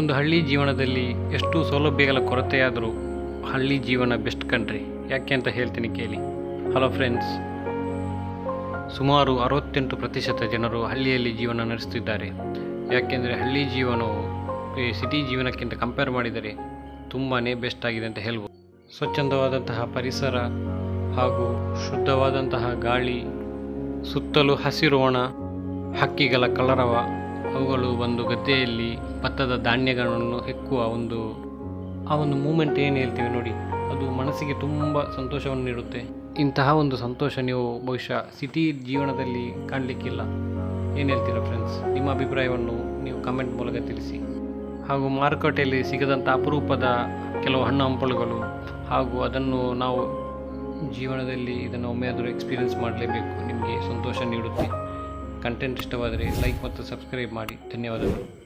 ಒಂದು ಹಳ್ಳಿ ಜೀವನದಲ್ಲಿ ಎಷ್ಟು ಸೌಲಭ್ಯಗಳ ಕೊರತೆಯಾದರೂ ಹಳ್ಳಿ ಜೀವನ ಬೆಸ್ಟ್ ಕಂಟ್ರಿ ಯಾಕೆ ಅಂತ ಹೇಳ್ತೀನಿ ಕೇಳಿ. ಹಲೋ ಫ್ರೆಂಡ್ಸ್ ಸುಮಾರು ಅರವತ್ತೆಂಟು ಪ್ರತಿಶತ ಜನರು ಹಳ್ಳಿಯಲ್ಲಿ ಜೀವನ ನಡೆಸುತ್ತಿದ್ದಾರೆ ಯಾಕೆಂದರೆ ಹಳ್ಳಿ ಜೀವನವು ಈ ಸಿಟಿ ಜೀವನಕ್ಕಿಂತ ಕಂಪೇರ್ ಮಾಡಿದರೆ ತುಂಬಾ ಬೆಸ್ಟ್ ಆಗಿದೆ ಅಂತ ಹೇಳ್ಬೋದು. ಸ್ವಚ್ಛಂದವಾದಂತಹ ಪರಿಸರ ಹಾಗೂ ಶುದ್ಧವಾದಂತಹ ಗಾಳಿ, ಸುತ್ತಲೂ ಹಸಿರು ಒಣ, ಹಕ್ಕಿಗಳ ಕಲರವ ಅವುಗಳು ಒಂದು ಗದ್ದೆಯಲ್ಲಿ ಭತ್ತದ ಧಾನ್ಯಗಳನ್ನು ಹೆಕ್ಕುವ ಒಂದು ಆ ಒಂದು ಮೂಮೆಂಟ್ ಏನು ಹೇಳ್ತೀವಿ ನೋಡಿ. ಅದು ಮನಸ್ಸಿಗೆ ತುಂಬ ಸಂತೋಷವನ್ನು ನೀಡುತ್ತೆ. ಇಂತಹ ಒಂದು ಸಂತೋಷ ನೀವು ಬಹುಶಃ ಸಿಟಿ ಜೀವನದಲ್ಲಿ ಕಾಣಲಿಕ್ಕಿಲ್ಲ. ಏನು ಹೇಳ್ತೀರಾ ಫ್ರೆಂಡ್ಸ್ ನಿಮ್ಮ ಅಭಿಪ್ರಾಯವನ್ನು ನೀವು ಕಮೆಂಟ್ ಮೂಲಕ ತಿಳಿಸಿ. ಹಾಗೂ ಮಾರುಕಟ್ಟೆಯಲ್ಲಿ ಸಿಗದಂಥ ಅಪರೂಪದ ಕೆಲವು ಹಣ್ಣು ಹಂಪಲುಗಳು ಹಾಗೂ ಅದನ್ನು ನಾವು ಜೀವನದಲ್ಲಿ ಇದನ್ನು ಒಮ್ಮೆಯಾದರೂ ಎಕ್ಸ್ಪೀರಿಯನ್ಸ್ ಮಾಡಲೇಬೇಕು. ನಿಮಗೆ ಸಂತೋಷ ನೀಡುತ್ತೆ. ಕಂಟೆಂಟ್ ಇಷ್ಟವಾದರೆ ಲೈಕ್ ಮತ್ತು ಸಬ್ಸ್ಕ್ರೈಬ್ ಮಾಡಿ. ಧನ್ಯವಾದಗಳು.